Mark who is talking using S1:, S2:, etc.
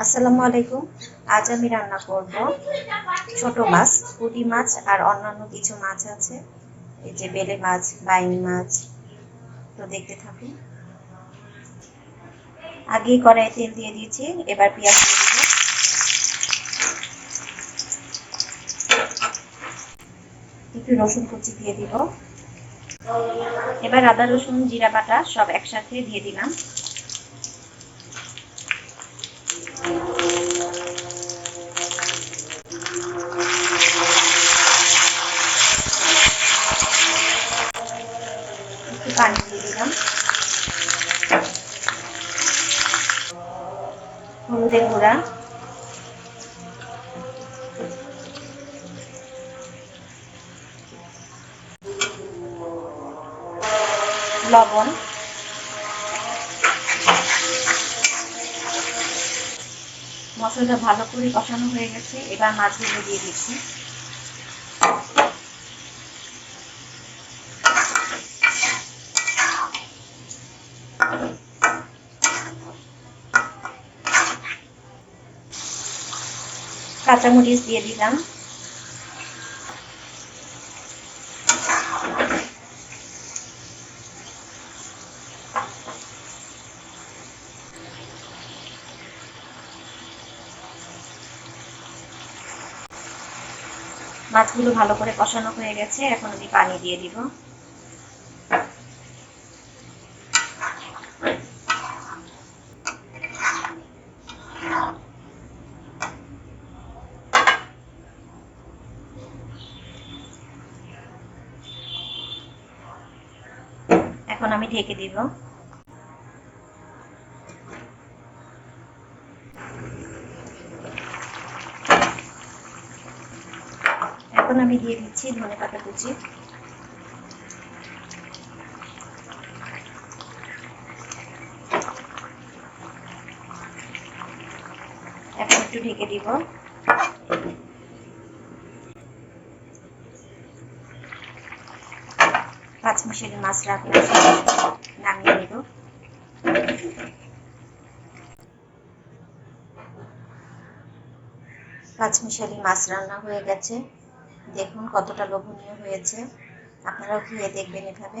S1: আসসালামু আলাইকুম। আজ আমি রান্না করব ছোট মাছ, পুঁটি মাছ আর অন্যান্য কিছু মাছ আছে। এই যে বেলে মাছ, বাইন মাছ, তো দেখতে থাকুন। আগেই কড়াই তেল দিয়ে দিয়েছি, এবার পেঁয়াজ একটু রসুন কুচি দিয়ে দিব। এবার আদা, রসুন, জিরা, বাটা সব একসাথে দিয়ে দিলাম। পানি দিলাম হলুদের গুঁড়া, লবণ, মশলাটা ভালো করে কষানো হয়ে গেছে, এবার মাছগুলো দিয়ে দিচ্ছি। কাঁচামরিচ দিয়ে দিলাম। মাছগুলো ভালো করে কষানো হয়ে গেছে এখন আমি পানি দিয়ে দিব। এখন আমি ঢেকে দিব। এখন আমি দিয়ে দিচ্ছি ধনে পাতা কুচি। এখন একটু ঢেকে দিব। পাঁচ মাছ রাখলে নামিয়ে নিব। পাঁচমিশালি মাছ রান্না হয়ে গেছে। দেখুন কতটা লোভনীয় হয়েছে। আপনারাও খেয়ে দেখবেন এভাবে।